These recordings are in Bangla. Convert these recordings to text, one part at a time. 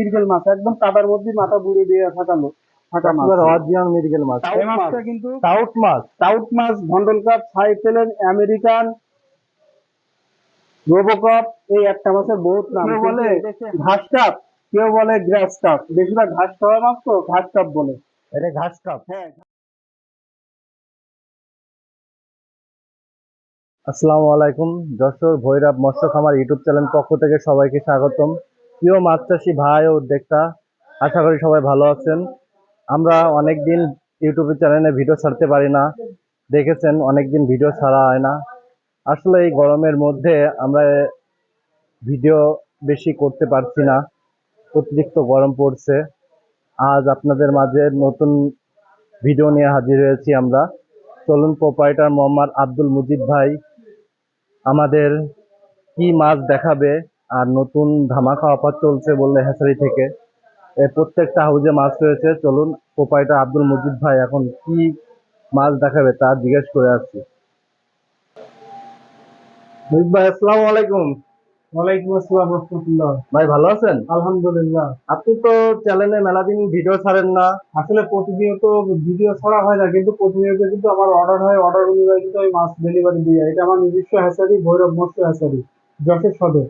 মিরগেল মাছ একদম কাদার মধ্যে মাথা বুড়ে দিয়ে থাকানো থাকা মাছ অরিজিনাল মিরগেল মাছ এই মাছটা কিন্তু টাউট মাছ টাউট মাছ ভন্ডল কাপ সাইফেলেন আমেরিকান রোবোকপ এই একটা মাছের বহুত নাম। বলে ঘাস কাপ কেউ বলে গ্রাস কাপ। বেশিরভাগ ঘাস খাওয়া মাছ তো ঘাস কাপ বলে। এটা ঘাস কাপ। হ্যাঁ। আসসালামু আলাইকুম যশোর ভৈরব মৎস্য খামার ইউটিউব চ্যানেল পক্ষ থেকে সবাইকে স্বাগতম। প্রিয় মাছ চাষি ভাই ও উদ্যোক্তা, আশা করি সবাই ভালো আছেন। আমরা অনেকদিন ইউটিউব চ্যানেলে ভিডিও ছাড়তে পারি না। দেখেছেন, অনেকদিন ভিডিও ছাড়া হয় না। আসলে এই গরমের মধ্যে আমরা ভিডিও বেশি করতে পারছি না। অতিরিক্ত গরম পড়ছে। আজ আপনাদের মাঝে নতুন ভিডিও নিয়ে হাজির হয়েছি আমরা। চলুন প্রোপাইটার মোহাম্মদ আব্দুল মুজিদ ভাই, আমাদের কি মাছ দেখাবে আর নতুন ধামাকা অফার চলছে বললে হ্যাচারি থেকে। এ প্রত্যেকটা হাউজে মাছ রয়েছে। চলুন প্রোপাইটার আব্দুল মুজিদ ভাই এখন কি মাছ দেখাবে তা জিজ্ঞেস করে আসছি। মুজিদ ভাই আসসালামু আলাইকুম। ওয়ালাইকুম আসসালাম রহমতুল্লাহ। ভাই ভালো আছেন? আলহামদুলিল্লাহ। আপনি তো চ্যানেলে মেলাদিন ভিডিও ছাড়েন না। আসলে প্রতিনিয়ত ভিডিও ছাড়া হয় না কিন্তু প্রতিনিয়ত কিন্তু আমার অর্ডার হয়। অর্ডার অনুযায়ী কিন্তু আমি মাছ ডেলিভারি দিই এটা আমার নিজস্ব ভৈরব মৎস্য হ্যাচারি যশোর সদর।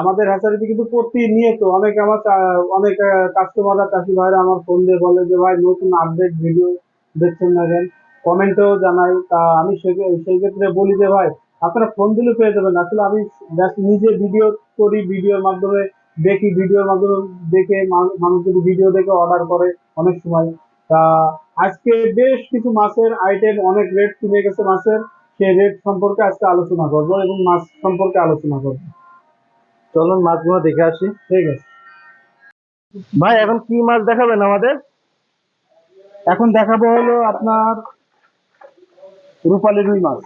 আমাদের হ্যাচারিতে কিন্তু প্রতিনিয়ত অনেক আমার অনেক কাস্টমাররা চাষি ভাইরা আমার ফোন দিয়ে বলে যে, ভাই, নতুন আপডেট ভিডিও দেখছেন না কেন কমেন্টেও জানাই। তা আমি সেই ক্ষেত্রে বলি যে, ভাই, আপনারা ফোন দিলে পেয়ে যাবেন। আসলে আমি নিজে ভিডিও করি ভিডিওর মাধ্যমে দেখি ভিডিওর মাধ্যমে দেখে মানুষ যদি ভিডিও দেখে অর্ডার করে অনেক সময়। তা আজকে বেশ কিছু মাছের আইটেম অনেক রেট কমে গেছে মাছের। সেই রেট সম্পর্কে আজকে আলোচনা করব এবং মাছ সম্পর্কে আলোচনা করব। চলুন মাছগুলো দেখে আসি। ঠিক আছে। ভাই এখন কি মাছ দেখাবেন আমাদের? এখন দেখাবো হলো আপনার রূপালী রুই মাছ।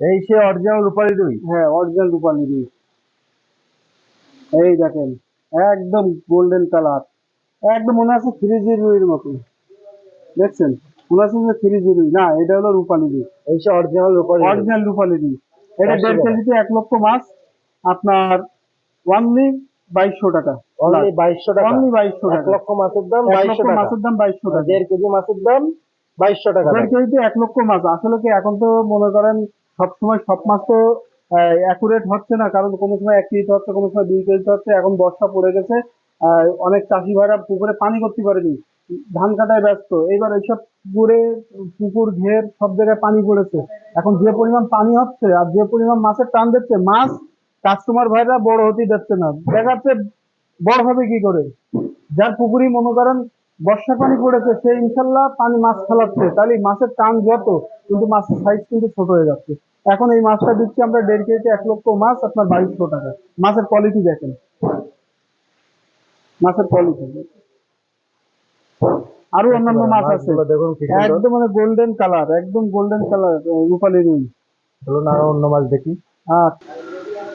এই সে অরিজিনাল রূপালি রুই? হ্যাঁ অরিজিনাল রূপালী রুই। এই দেখেন একদম গোল্ডেন কালার একদম মনে আছে থ্রি জি রুইয়ের মতো। দেখছেন? মনে আছে যে থ্রি জি রুই। না এটা হলো রূপালী রুই। এই সে অরিজিনাল রূপালি অরিজিনাল রূপালী রুই। এটা দেড় কেজিতে এক লক্ষ মাছ। আপনার অনলি বাইশশো টাকা। অনলি বাইশশো টাকা। অনলি বাইশশো এক টাকা। লক্ষ মাছের দাম বাইশশো টাকা। মাছের দাম বাইশশো টাকা। দেড় কেজি মাছের দাম বাইশশো টাকা। দেড় কেজিতে এক লক্ষ মাছ। আসলে কি এখন তো মনে করেন সব সময় সব মাছ তো অ্যাকুরেট হচ্ছে না। কারণ কোনো সময় এক কেজিতে হচ্ছে কোনো সময় দুই কেজিতে হচ্ছে। এখন বর্ষা পড়ে গেছে। অনেক চাষি ভাইরা পুকুরে পানি করতে পারেনি। ধান কাটায় ব্যস্ত। এইবার এইসব পুকুরে পুকুর ঘের সব জায়গায় পানি পড়েছে। এখন যে পরিমাণ পানি হচ্ছে আর যে পরিমাণ মাছের টান দিচ্ছে মাছ কাস্টমার ভাইরা বড় হতেই যাচ্ছে না। দেখাচ্ছে বড় হবে কি করে? যার পুকুরই মনে করেন বর্ষা পানি পড়েছে সে ইনশাল্লাহ পানি মাছ ফেলাচ্ছে। তাহলে মাছের টান যত কিন্তু মাছের সাইজ কিন্তু ছোট হয়ে যাচ্ছে। এখন এই মাছটা দিচ্ছি আমরা দেড় কেজিতে এক লক্ষ মাছ আপনার বাইশশো টাকা। মাছের কোয়ালিটি দেখেন। মাছের কোয়ালিটি আরও অন্যান্য মাছ আছে। একদম মানে গোল্ডেন কালার একদম গোল্ডেন কালার রূপালী রুই চলুন আরও অন্য মাছ দেখি। আর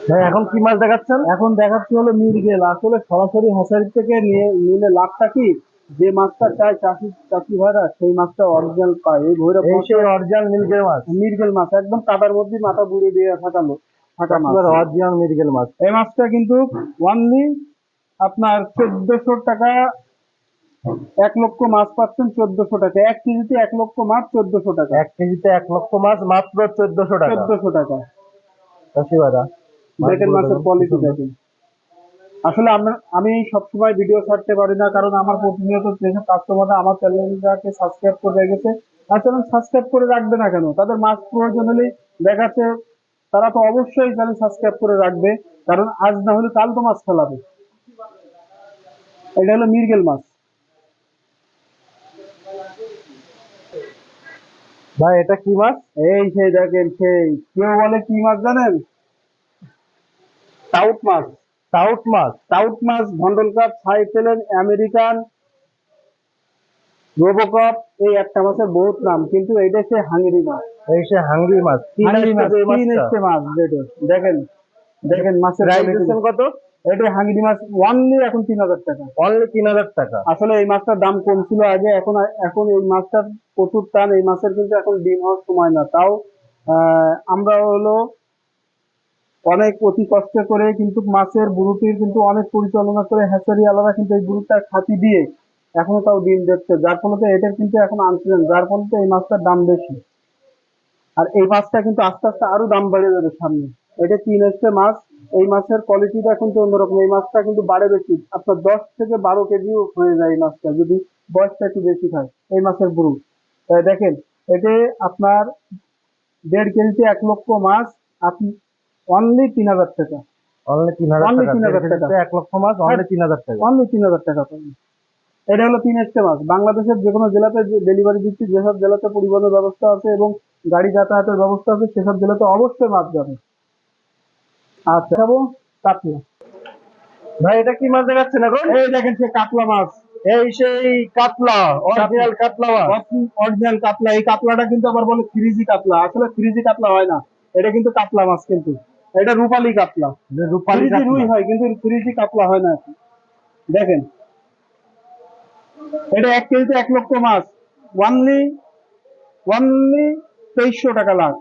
ভাই এখন কি মাছ দেখাচ্ছেন? এখন দেখাচ্ছি হলো মিরগেল আসলে সরাসরি হাসারি থেকে নিয়ে নিলে লাভটা কি? যে মাছটা চায় চাষি চাষি ভাইরা সেই মাছটা অরিজিনাল পায়। এই ভৈরব অরিজিনাল মিরগেল মাছ। মিরগেল মাছ একদম কাদার মধ্যে মাথা বুড়ে দিয়ে থাকালো থাকা মাছ। অরিজিনাল মিরগেল মাছ। এই মাছটা কিন্তু ওয়ানলি আপনার চোদ্দশো টাকা এক লক্ষ মাছ পাচ্ছেন চোদ্দশো টাকা। এক কেজিতে এক লক্ষ মাছ চোদ্দশো টাকা। এক কেজিতে এক লক্ষ মাছ মাত্র চোদ্দশো টাকা। চোদ্দশো টাকা। চাষি ভাইরা। মাছগুলো মাছের কোয়ালিটি দেখেন। আসলে আমি সবসময় ভিডিও ছাড়তে পারি না কারণ আমার প্রতিনিয়ত যেসব কাস্টমাররা আমার চ্যানেলটাকে সাবস্ক্রাইব করে রেখেছে আর চ্যানেল সাবস্ক্রাইব করে রাখবে না কেন? তাদের মাছ প্রয়োজন হলেই দেখাচ্ছে তারা তো অবশ্যই চ্যানেল সাবস্ক্রাইব করে রাখবে কারণ আজ না হলে কাল তো মাছ ফেলাবে। এটা হলো মিরগেল মাছ। ভাই এটা কি মাছ? এই সেই দেখেন সেই। কেউ বলে কি মাছ জানেন? টাউট মাছ টাউট মাছ টাউট মাছ ভন্ডল কাপ সাইফেলেন আমেরিকান রোবোকপ। এই একটা মাছের বহুত নাম কিন্তু এটা সে হাঙ্গেরি মাছ। এই সে তিন হাঙ্গেরি মাছ তিন এসছে মাছ দেখেন দেখেন মাছের কত? এটা হাঙ্গেরি মাছ ওয়ানলি এখন তিন হাজার টাকা। অনলি তিন হাজার টাকা। আসলে এই মাছটার দাম কম ছিল আগে এখন এখন এই মাছটার প্রচুর টান এই মাছের কিন্তু এখন ডিম হওয়ার সময় না। তাও আহ, আমরা হলো অনেক অতি কষ্ট করে কিন্তু মাছের বুড়ুটির কিন্তু অনেক পরিচালনা করে হ্যাচারি আলাদা কিন্তু এই বুড়ুটার খাতি দিয়ে এখনও তাও ডিম দিচ্ছে, যার ফলে এটার কিন্তু এখন আনছিলেন, যার ফলে এই মাছটার দাম বেশি। আর এই মাছটা কিন্তু আস্তে আস্তে আরও দাম বেড়ে যাবে সামনে। এটা তিন এসছে মাছ, এই মাছের কোয়ালিটিটা কিন্তু অন্যরকম। এই মাছটা কিন্তু বাড়ে বেশি, আপনার দশ থেকে বারো কেজিও হয়ে যায় এই মাছটা, যদি বয়সটা একটু বেশি খায় এই মাছের তাই দেখেন, এতে আপনার দেড় কেজিতে এক লক্ষ মাছ, আপনি অনলি তিন হাজার টাকা। অনলি তিন হাজার টাকা। 3,000 দেড় কেজিতে টাকা। এক লক্ষ মাছ অনলি তিন হাজার টাকা। অনলি তিন হাজার টাকা। পাবেন এটা হলো তিন এসছে মাছ বাংলাদেশের যে কোনো জেলাতে ডেলিভারি দিচ্ছি যেসব জেলাতে পরিবহনের ব্যবস্থা আছে এবং গাড়ি যাতায়াতের ব্যবস্থা আছে সেসব জেলাতে অবশ্যই মাছ যাবে। আচ্ছা কাতলা। ভাই এটা কি মাছ দেখাচ্ছেন এখন? এই দেখেন সে কাতলা মাছ। এই সেই কাতলা অরিজিনাল কাতলা অরিজিনাল কাতলা। এই কাতলাটা কিন্তু আবার বলে ফ্রিজি কাতলা। আসলে ফ্রিজি কাতলা হয় না। এটা কিন্তু কাতলা মাছ কিন্তু। এটা রূপালী কাতলা। রূপালী রুই হয় কিন্তু ফ্রিজি কাতলা হয় না দেখেন। এটা এক কেজিতে এক লক্ষ মাছ। ওয়ানলি ওয়ানলি তেইশশো টাকা লাখ।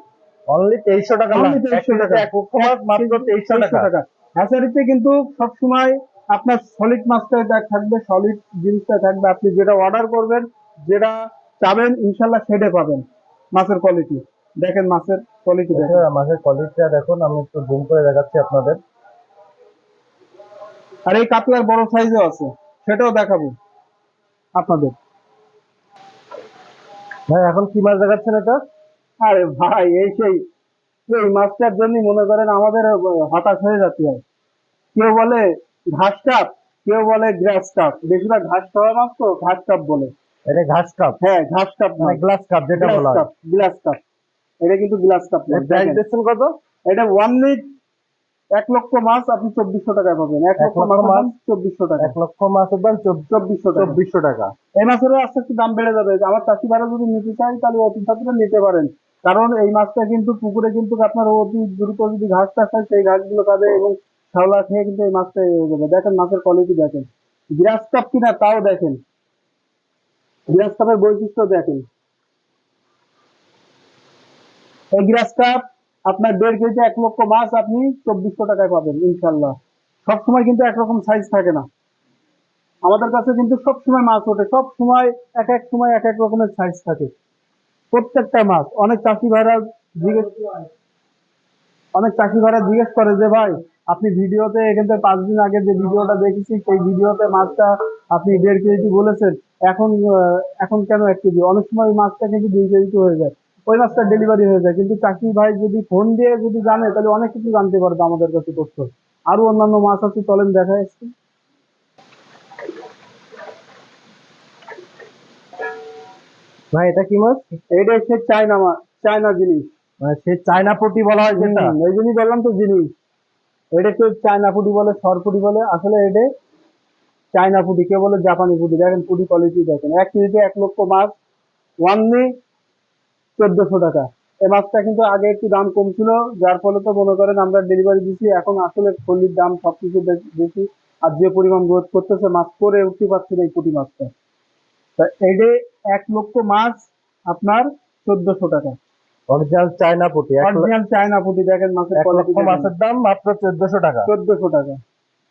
অনলি তেইশশো টাকা লাখ। 2300 টাকা। এক লক্ষ মাছ মাত্র তেইশশো টাকা। টাকা। হ্যাচারিতে কিন্তু সবসময় আপনার সলিড মাছটাই দেখ- থাকবে সলিড জিনিসটা থাকবে। আপনি যেটা অর্ডার করবেন যেটা চাবেন ইনশাল্লাহ সেটা পাবেন মাছের কোয়ালিটি দেখেন মাছের কোয়ালিটি দেখেন। আচ্ছা, মাছের কোয়ালিটিটা দেখুন আমি একটু জুম করে দেখাচ্ছি আপনাদের। আর এই কাতলার বড় সাইজও আছে সেটাও দেখাবো আপনাদের। ভাই এখন কি মাছ দেখাচ্ছেন এটা? আরে ভাই এই সেই এই মাছটার জন্য মনে করেন আমাদের হতাশ হয়ে যাচ্ছে হয় কেউ বলে ঘাস কাপ কেউ বলে গ্রাস কাপ। বেশিরভাগ ঘাস খাওয়া মাছ তো ঘাস কাপ বলে। এটা ঘাস কাপ? হ্যাঁ ঘাস কাপ মানে গ্লাস কাপ যেটা বলা হয়। Glass carp. এটা কিন্তু গ্লাস কাপ এর প্রাইস দিচ্ছেন কত? এটা ওয়ান লিট এক লক্ষ মাছ আপনি চব্বিশশো টাকায় পাবেন। এক এক লক্ষ লক্ষ মাছ চব্বিশশো টাকা। এক লক্ষ মাছের দাম চব্বিশশো টাকা। চব্বিশশো টাকা। এই মাছেরও আস্তে আস্তে দাম বেড়ে যাবে। আমার চাষি ভাড়া যদি নিতে চাই তাহলে অতি সত্ত্বে নিতে পারেন। কারণ এই মাছটা কিন্তু পুকুরে কিন্তু আপনার অতি দ্রুত যদি ঘাস টাস হয় সেই ঘাসগুলো খাবে এবং শ্যাওলা খেয়ে কিন্তু এই মাছটা হয়ে যাবে। দেখেন মাছের কোয়ালিটি দেখেন। গ্রাস কাপ কিনা তাও দেখেন। গ্রাস কাপের বৈশিষ্ট্য দেখেন। এই গ্রাস কাপ আপনার দেড় কেজি এক লক্ষ মাছ আপনি চব্বিশশো টাকায় পাবেন, ইনশাল্লাহ। সবসময় কিন্তু একরকম সাইজ থাকে না। আমাদের কাছে কিন্তু সব সময় মাছ ওঠে সব সময় এক এক সময় এক এক রকমের সাইজ থাকে। প্রত্যেকটা মাছ, অনেক চাষি ভাইরা জিজ্ঞেস অনেক চাষি ভাইরা জিজ্ঞেস করে যে, ভাই, আপনি ভিডিওতে এখান থেকে পাঁচ দিন আগে যে ভিডিওটা দেখেছি, সেই ভিডিওতে মাছটা আপনি দেড় কেজি বলেছেন। এখন এখন কেন এক কেজি? অনেক সময় মাছটা কিন্তু দুই কেজি হয়ে যায়। ওই মাছটা ডেলিভারি হয়ে যায়। কিন্তু চাকরি ভাই যদি ফোন দিয়ে যদি জানে তাহলে অনেক কিছু জানতে পারবে আমাদের কাছে তথ্য। আরও অন্যান্য মাছ আছে চলেন দেখা যাচ্ছে ভাই এটা কি মাছ? এটা হচ্ছে চায়না মাছ চায়না জিনিস। মানে সে চায়না পটি বলা হয় যেটা? এই জন্যই বললাম তো জিনিস। এটা এটাকে চায়না পুটি বলে সর ফুটি বলে? আসলে এটা চায়না পুটি কেউ বলে? জাপানি পুটি। দেখেন ফুটি কোয়ালিটি দেখেন। এক কেজিতে এক লক্ষ মাছ। ওয়ানলি চোদ্দশো টাকা। এই মাছটা কিন্তু আগে একটু দাম কম ছিল যার ফলে তো মনে করেন আমরা ডেলিভারি দিচ্ছি এখন আসলে ফলির দাম সবকিছু বেশি আর যে পরিমাণ গ্রোথ করতেছে মাছ করে উঠতে পারছে না এই পুঁটি মাছটা। তা এইটা এক লক্ষ মাছ আপনার চোদ্দশো টাকা। অরিজিনাল চায়না পটি অরিজিনাল চায়না ফুটি দেখেন মাছের কোয়ালিটি মাছের দাম মাত্র চোদ্দশো টাকা। চোদ্দশো টাকা।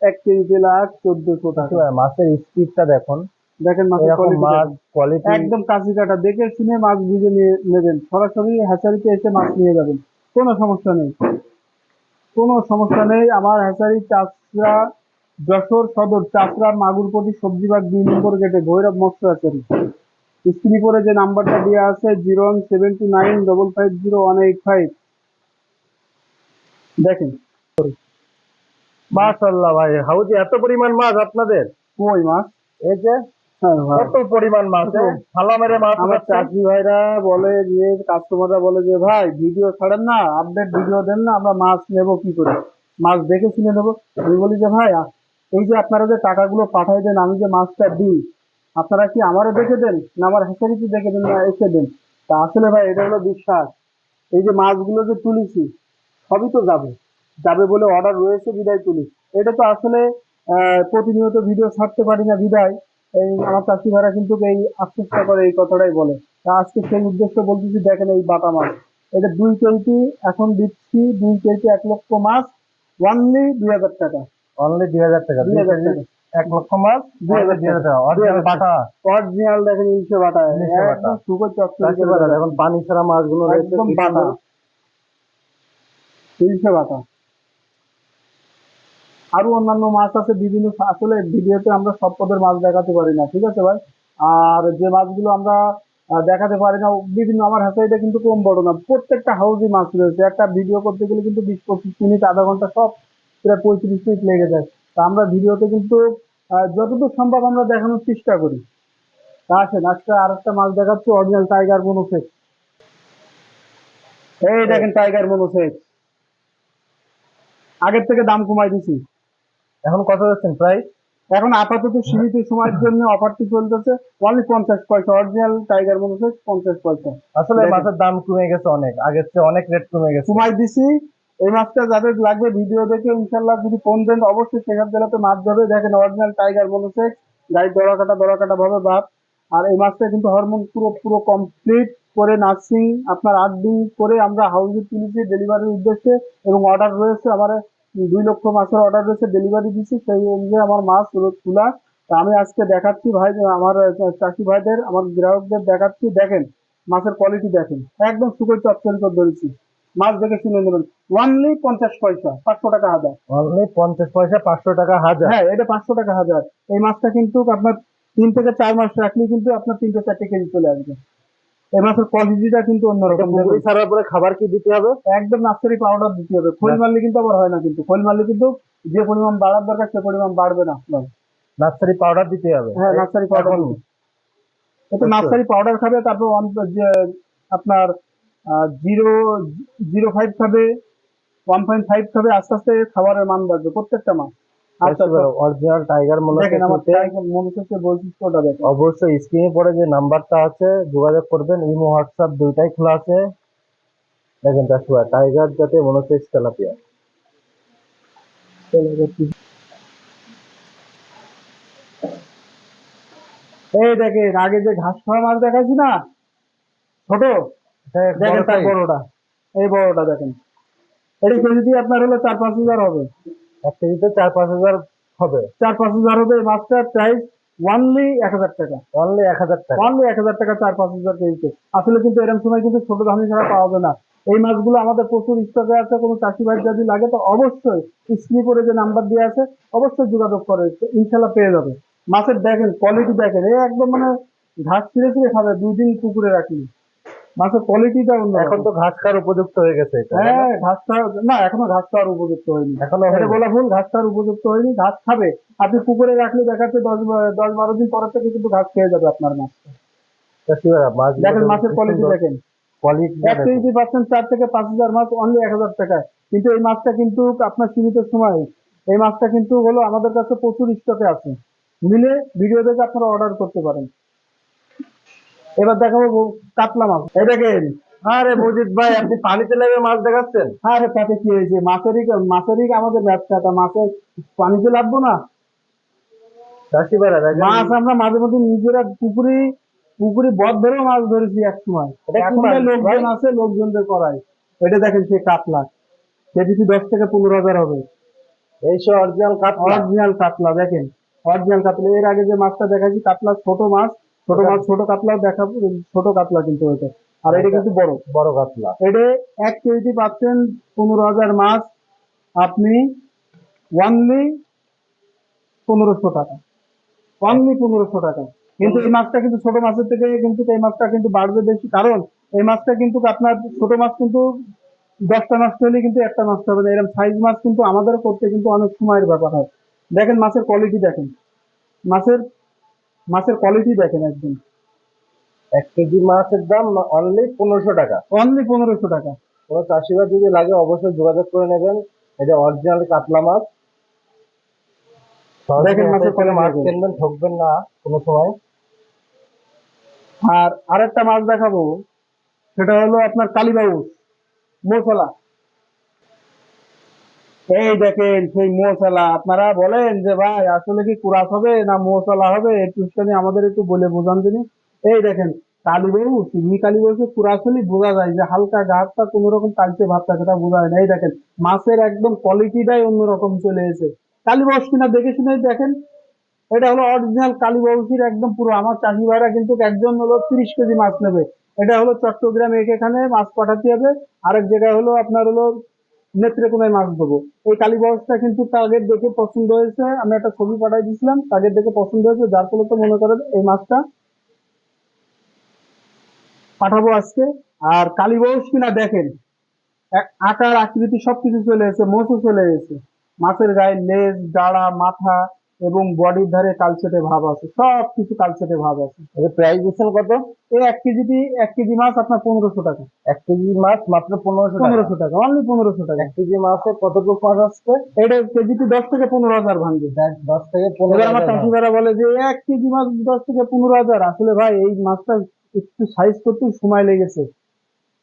এক কেজি লাখ চোদ্দশো টাকা। মাছের স্পিডটা দেখুন দেখেন মাছের কোয়ালিটি একদম কাঁচি কাটা দেখে শুনে মাছ বুঝে নিয়ে নেবেন। সরাসরি হ্যাচারিতে এসে মাছ নিয়ে যাবেন। কোনো সমস্যা নেই। কোনো সমস্যা নেই। আমার হ্যাচারি চাষরা যশোর সদর চাষরা মাগুরপটি সবজিবাগ দুই নম্বর গেটে ভৈরব মৎস্য হ্যাচারি স্ক্রিনে করে যে নাম্বারটা দেওয়া আছে zero one seven two nine double five zero one eight five. দেখেন। মাশাল্লাহ ভাই হাউজে এত পরিমাণ মাছ আপনাদের? কই মাছ? এই যে কত পরিমাণ মাছ? থালা মেরে মাছ আমার। চাকরি ভাইরা বলে যে কাস্টমাররা বলে যে ভাই ভিডিও ছাড়েন না আপডেট ভিডিও দেন না আমরা মাছ নেব কি করে? মাছ দেখে শুনে নেব। আমি বলি যে ভাই এই যে আপনারা যে টাকাগুলো পাঠাই দেন আমি যে মাছটা দিই আপনারা কি আমারও দেখে দেন না আমার হ্যাচারিতে দেখে দেন না এসে দেন? তা আসলে ভাই এটা হলো বিশ্বাস। এই যে মাছগুলো যে তুলেছি সবই তো যাবে। যাবে বলে অর্ডার রয়েছে বিদায় তুলি। এটা তো আসলে আহ, প্রতিনিয়ত ভিডিও ছাড়তে পারি না বিদায়। এই আমার চাষি ভাইরা কিন্তু এই আফসোসটা করে এই কথাটাই বলে। তা আজকে সেই উদ্দেশ্য বলতেছি দেখেন এই বাটা মাছ। এটা দুই কেজি এখন দিচ্ছি দুই কেজি এক লক্ষ মাছ ওয়ানলি দুই হাজার টাকা। অনলি দুই হাজার টাকা দুই হাজার টাকা। এক লক্ষ মাছ দুই হাজার দুই হাজার টাকা। অরিজিনাল বাটা। অরিজিনাল দেখেন ইলিশে বাটা। একদম চকচকে। এখন পানি ছাড়া মাছগুলো একদম বাটা। ইলিশে বাটা। আরও অন্যান্য মাছ আছে, বিভিন্ন আসলে ভিডিওতে আমরা সব পদের মাছ দেখাতে পারি না, ঠিক আছে ভাই? আর যে মাছগুলো আমরা দেখাতে পারি না, বিভিন্ন আমার হাতে এটা কিন্তু কম বড় না, প্রত্যেকটা হাউসই মাছ রয়েছে। একটা ভিডিও করতে গেলে কিন্তু বিশ পঁচিশ মিনিট, আধা ঘণ্টা সব প্রায় পঁয়ত্রিশ মিনিট লেগে যায়। তা আমরা ভিডিওতে কিন্তু যতদূর সম্ভব আমরা দেখানোর চেষ্টা করি। তা আসেন, আজকে আর একটা মাছ দেখাচ্ছি, অরিজিনাল টাইগার মনোসেক এই দেখেন, টাইগার মনোসেক আগের থেকে দাম কমাই দিছি। এখন কত যাচ্ছেন প্রাইস এখন আপাতত সীমিত সময়ের জন্য অফারটি চলতেছে। অনলি পঞ্চাশ পয়সা অরিজিনাল টাইগার মনোসেক পঞ্চাশ পয়সা। আসলে। মাছের দাম কমে গেছে অনেক। আগের চেয়ে অনেক রেট কমে গেছে। কমাই দিছি। এই মাছটা যাদের লাগবে ভিডিও দেখে ইনশাল্লাহ যদি ফোন দেন অবশ্যই শেখার জেলাতে মাছ যাবে দেখেন অরিজিনাল টাইগার মনোসেক গাড়ি দড়া কাটা দড়া কাটা ভাবে বাপ আর এই মাছটা কিন্তু হরমোন পুরো পুরো কমপ্লিট করে নার্সিং আপনার আট দিন করে আমরা হাউসে তুলেছি ডেলিভারির উদ্দেশ্যে এবং অর্ডার রয়েছে আমার দুই লক্ষ মাছের অর্ডার রয়েছে ডেলিভারি দিচ্ছি সেই অনুযায়ী আমার মাছ তোলা তা আমি আজকে দেখাচ্ছি ভাই আমার চাষি ভাইদের আমার গ্রাহকদের দেখাচ্ছি দেখেন মাছের কোয়ালিটি দেখেন। একদম সুখের চচ্চড়ি করে ধরেছি। মাছ দেখে শুনে নেবেন। ওয়ানলি পঞ্চাশ পয়সা পাঁচশো টাকা হাজার। অনলি পঞ্চাশ পয়সা পাঁচশো টাকা হাজার। হ্যাঁ এটা পাঁচশো টাকা হাজার। এই মাছটা কিন্তু আপনার তিন থেকে চার মাস রাখলেই কিন্তু আপনার তিনটে চারটে কেজি চলে আসবে। এই মাছের কোয়ালিটিটা কিন্তু অন্যরকম পুকুরি ছাড়ার পরে খাবার কি দিতে হবে? একদম নার্সারি পাউডার দিতে হবে। খোল মারলে কিন্তু আবার হয় না কিন্তু। খোল মারলে কিন্তু যে পরিমাণ বাড়ার দরকার সে পরিমাণ বাড়বে না। নার্সারি পাউডার দিতে হবে। হ্যাঁ নার্সারি পাউডার এটা নার্সারি পাউডার খাবে তারপর যে আপনার জিরো জিরো ফাইভ খাবে ওয়ান পয়েন্ট ফাইভ খাবে আস্তে আস্তে খাবারের মান বাড়বে প্রত্যেকটা মাছ অরিজিনাল টাইগার দেখেন আমার মনুষ্যের বৈশিষ্ট্যটা দেখেন। অবশ্যই স্ক্রিনে পরে যে নাম্বারটা আছে যোগাযোগ করবেন ইমো হোয়াটসঅ্যাপ দুইটাই খোলা আছে। দেখেন চাষুয়া টাইগার যাতে মনোসেক্স তেলাপিয়া। এই দেখেন আগে যে ঘাস খাওয়া মাছ দেখাচ্ছি না? ছোট? দেখেন তার বড়টা। এই বড়টা দেখেন। এটা কেজি আপনার হলো চার পাঁচ হাজার হবে। এক কেজিতে চার পাঁচ হাজার হবে। চার পাঁচ হাজার হবে এই মাছটার প্রাইস ওয়ানলি এক হাজার টাকা। অনলি এক হাজার টাকা। অনলি এক হাজার টাকা চার পাঁচ হাজার কেজিতে। আসলে কিন্তু এরকম সময় কিন্তু ছোট দামি ছাড়া পাওয়া যায় না। এই মাছগুলো আমাদের প্রচুর স্টকে আছে কোনো চাষি ভাই যদি লাগে তো অবশ্যই স্ক্রিনে করে যে নাম্বার দিয়ে আছে অবশ্যই যোগাযোগ করে ইনশাল্লাহ পেয়ে যাবে। মাছের দেখেন কোয়ালিটি দেখেন। এই একদম মানে ঘাস ছিঁড়ে ছিঁড়ে খাবে দুই দিন পুকুরে রাখলি। মাছের কোয়ালিটিটা অন্য এখন তো ঘাস খাওয়ার উপযুক্ত হয়ে গেছে হ্যাঁ ঘাস খাওয়া না এখনও ঘাস খাওয়ার উপযুক্ত হয়নি। এখনও। বলা ভুল ঘাস খাওয়ার উপযুক্ত হয়নি। ঘাস খাবে। আপনি পুকুরে রাখলে দেখাচ্ছে দশ দশ বারো দিন পরের থেকে কিন্তু ঘাস খেয়ে যাবে আপনার মাছ। দেখেন মাছের কোয়ালিটি দেখেন। কোয়ালিটি পাচ্ছেন চার থেকে পাঁচ হাজার মাছ অনলি এক হাজার টাকায় কিন্তু এই মাছটা কিন্তু আপনার সীমিত সময়। এই মাছটা কিন্তু হলো আমাদের কাছে প্রচুর স্টকে আছে। মিলে ভিডিও দেখে আপনারা অর্ডার করতে পারেন। এবার দেখাবো কাতলা মাছ। এই দেখেন আরে মজিদ ভাই আপনি পানিতে লেগে মাছ দেখাচ্ছেন? আরে তাতে কি হয়েছে? মাছেরই মাছেরই আমাদের ব্যবসাটা মাছের পানিতে লাগবো না? মাছ আমরা মাঝে মধ্যে নিজেরা পুকুরি পুকুরি বধ ধরেও মাছ ধরেছি এক সময়? লোকজন আছে লোকজনদের করাই এটা দেখেন সে কাতলা। সেটি কি দশ থেকে পনেরো হাজার হবে? এই সে অরিজিনাল কাতলা। অরিজিনাল কাতলা দেখেন। অরিজিনাল কাতলা এর আগে যে মাছটা দেখাচ্ছি কাতলা ছোট মাছ ছোট মাছ ছোট কাতলা দেখা ছোট কাতলা কিন্তু ওইটা আর এটা কিন্তু বড়। বড় কাতলা। এটা এক কেজি পাচ্ছেন পনেরো হাজার মাছ। আপনি ওয়ানলি পনেরোশো টাকা। ওয়ানলি পনেরোশো টাকা। কিন্তু এই মাছটা কিন্তু ছোট মাছের থেকে কিন্তু এই মাছটা কিন্তু বাড়বে বেশি। কারণ এই মাছটা কিন্তু আপনার ছোট মাছ কিন্তু দশটা মাছ হলে কিন্তু একটা মাছ হবে না এরকম সাইজ মাছ কিন্তু আমাদের করতে কিন্তু অনেক সময়ের ব্যাপার হয়। দেখেন মাছের কোয়ালিটি দেখেন। মাছের মাছের কোয়ালিটি দেখেন একদম। এক কেজি মাছের দাম অনলি পনেরোশো টাকা। অনলি পনেরোশো টাকা। কোনো চাষিবার যদি লাগে অবশ্যই যোগাযোগ করে নেবেন। এটা অরিজিনাল কাতলা মাছ। দেখেন মাছের সরাসরি মাছ দেখেন। কিনবেন ঠকবেন না কোনো সময়। আর আরেকটা মাছ দেখাবো। সেটা হলো আপনার কালীবাউস মশলা এই দেখেন সেই মশলা, আপনারা বলেন যে ভাই, আসলে কি কুরাস হবে না মশলা হবে? আমাদের একটু বলে বোঝান তিনি। এই দেখেন কালীবাবু চিংড়ি কালীবাবু পুরাতনই বোঝা যায় যে হালকা গাছটা কোনো রকম কালচে ভাব থাকে, তা বোঝা যায় না। এই দেখেন, মাছের একদম কোয়ালিটিটাই অন্যরকম চলে এসে কালীবাবু কিনা দেখে শুনে দেখেন, এটা হলো অরিজিনাল কালীবাবুসির একদম পুরো। আমার চাষি ভাইরা কিন্তু একজন হলো তিরিশ কেজি মাছ নেবে। এটা হলো চট্টগ্রাম এখানে মাছ পাঠাতে হবে। আরেক জায়গায় হলো আপনার হলো নেত্রেকোনায় মাছ ধরবো। এই কালীবাবসটা কিন্তু টার্গেট দেখে পছন্দ হয়েছে। আমি একটা ছবি পাঠাই দিয়েছিলাম টার্গেট দেখে পছন্দ হয়েছে, যার ফলে তো মনে করেন এই মাছটা। পাঠাবো আজকে। আর কালীবাউস কিনা দেখেন আকার আকৃতি সবকিছু চলে এসেছে, মোচও চলে এসেছে। মাছের গায়ে লেজ ডাড়া মাথা এবং বডির ধারে কালচেটে ভাব আছে সব কিছু কালচেটে ভাব আছে। প্রাইস দিচ্ছেন কত? এই এক কেজিটি এক কেজি মাছ আপনার পনেরোশো টাকা। এক কেজি মাছ মাত্র পনেরোশো টাকা? পনেরোশো টাকা অনলি পনেরোশো টাকা। এক কেজি মাছে কতটুকু মাছ আসছে? এটা কেজিটি দশ থেকে পনেরো হাজার ভাঙবে। দশ থেকে পনেরো আমার হাজার চাষি ভাইরা বলে যে এক কেজি মাছ দশ থেকে পনেরো হাজার। আসলে ভাই এই মাছটা একটু সাইজ করতে সময় লেগেছে।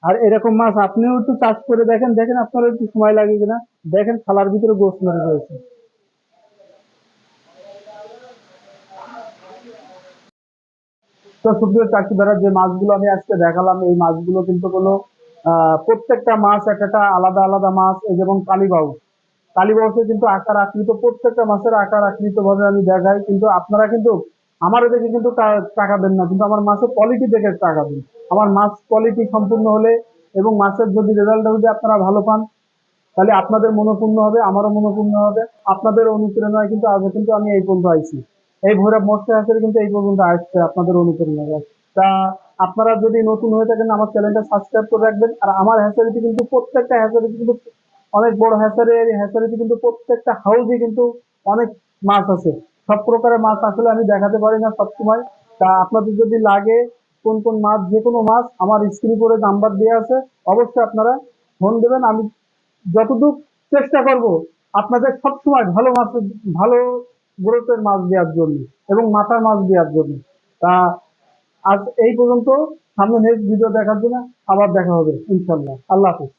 আর এরকম মাছ আপনিও একটু চাষ করে দেখেন দেখেন আপনার একটু সময় লাগে কিনা। দেখেন থালার ভিতরে গোস মেরে রয়েছে। তো সুপ্রিয় চাষি ভাইরা, যে মাছগুলো আমি আজকে দেখালাম, এই মাছগুলো কিন্তু কোনো প্রত্যেকটা মাছ একটা আলাদা আলাদা মাছ, এই যেমন কালীবাউ কালীবাউসে কিন্তু আকার আকৃত, প্রত্যেকটা মাছের আকার আকৃত ভাবে আমি দেখাই, কিন্তু আপনারা কিন্তু আমার দেখে কিন্তু টাকা দেন না, কিন্তু আমার মাছের কোয়ালিটি দেখে টাকা দিন আমার মাছ কোয়ালিটি সম্পূর্ণ হলে এবং মাছের যদি রেজাল্টটা যদি আপনারা ভালো পান, তাহলে আপনাদের মনোপূর্ণ হবে, আমারও মনোপূর্ণ হবে, আপনাদের অনুপ্রেরণায় কিন্তু আগে কিন্তু আমি এই পর্যন্ত আইছি। এই ভৈরব মৎস্য হাসের কিন্তু এই পর্যন্ত আসছে আপনাদের অনুপ্রেরণায়। তা আপনারা যদি নতুন হয়ে থাকেন, আমার চ্যানেলটা সাবস্ক্রাইব করে রাখবেন। আর আমার হ্যাচারিতে কিন্তু প্রত্যেকটা হ্যাচারিতে কিন্তু অনেক বড় হ্যাচারি হ্যাচারিতে কিন্তু প্রত্যেকটা হাউসে কিন্তু অনেক মাছ আছে। সব প্রকারের মাছ আসলে আমি দেখাতে পারি না সবসময়। তা আপনাদের যদি লাগে কোন কোন মাছ, যে কোনো মাছ, আমার স্ক্রিন করে নাম্বার দেওয়া আছে, অবশ্যই আপনারা ফোন দেবেন। আমি যতটুকু চেষ্টা করব, আপনাদের সবসময় ভালো মাছ, ভালো গ্রোথের মাছ দেওয়ার জন্য এবং মাথার মাছ দেওয়ার জন্য। তা আজ এই পর্যন্ত, সামনে নেক্সট ভিডিও দেখার জন্য আবার দেখা হবে ইনশাল্লাহ আল্লাহ হাফিজ।